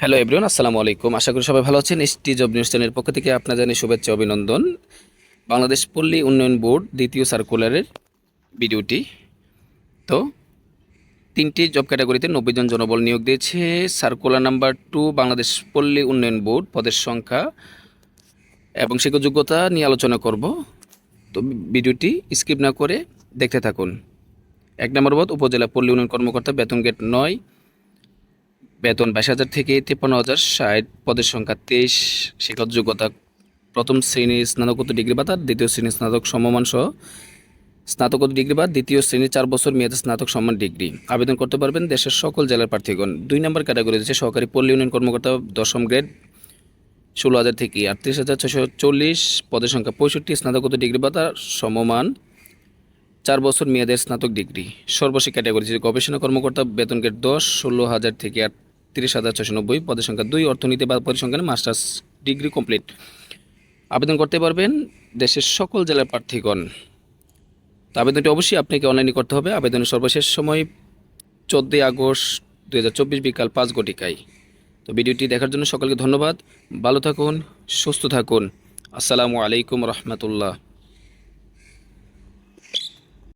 Hello everyone আসসালামু আলাইকুম আশা করি সবাই ভালো আছেন। এসটি জব নিউজ চ্যানেলের পক্ষ থেকে আপনার জানি শুভেচ্ছা, অভিনন্দন। বাংলাদেশ পল্লী উন্নয়ন বোর্ড দ্বিতীয় সার্কুলারের ভিডিওটি। তো, তিনটি জব ক্যাটাগরিতে নব্বই জন জনবল নিয়োগ দিয়েছে। সার্কুলার নাম্বার টু, বাংলাদেশ পল্লী উন্নয়ন বোর্ড, পদের সংখ্যা এবং শিক্ষক যোগ্যতা নিয়ে আলোচনা করব। তো, ভিডিওটি স্কিপ না করে দেখতে থাকুন। এক নম্বর পদ, উপজেলা পল্লী উন্নয়ন কর্মকর্তা বেতন গেট নয়। বেতন বাইশ হাজার থেকে তিপ্পান্ন হাজার ষাট, পদের সংখ্যা তেইশ, শিক্ষক যোগ্যতা প্রথম শ্রেণির স্নাতকোত্তর ডিগ্রি বা তার দ্বিতীয় শ্রেণির স্নাতক সমমান সহ স্নাতকোত্তর ডিগ্রি বা দ্বিতীয় শ্রেণির চার বছর মেয়াদে স্নাতক সম্মান ডিগ্রি। আবেদন করতে পারবেন দেশের সকল জেলার প্রার্থীগণ। দুই নম্বর ক্যাটাগরি হচ্ছে সহকারী পল্লী উন্নয়ন কর্মকর্তা, দশম গ্রেড, ষোলো হাজার থেকে আটত্রিশ হাজার ছশো চল্লিশ, পদের সংখ্যা পঁয়ষট্টি, স্নাতকোত্তর ডিগ্রি বা তার সমমান, চার বছর মেয়াদের স্নাতক ডিগ্রি। সর্বশেষ ক্যাটাগরি গবেষণা কর্মকর্তা, বেতন গ্রেড দশ, ষোলো হাজার থেকে আটত্রিশ হাজার ছশো নব্বই, পদের সংখ্যা দুই, অর্থনীতি বা পরিসংখ্যানে, মাস্টার্স ডিগ্রি কমপ্লিট। আবেদন করতে পারবেন দেশের সকল জেলার প্রার্থীগণ। তো আবেদনটি অবশ্যই আপনাকে অনলাইনে করতে হবে। আবেদনের সর্বশেষ সময় চোদ্দোই আগস্ট দু হাজার চব্বিশ বিকাল পাঁচ ঘটিকায়। তো ভিডিওটি দেখার জন্য সকলকে ধন্যবাদ। ভালো থাকুন, সুস্থ থাকুন। আসসালামু আলাইকুম রহমতুল্লাহ।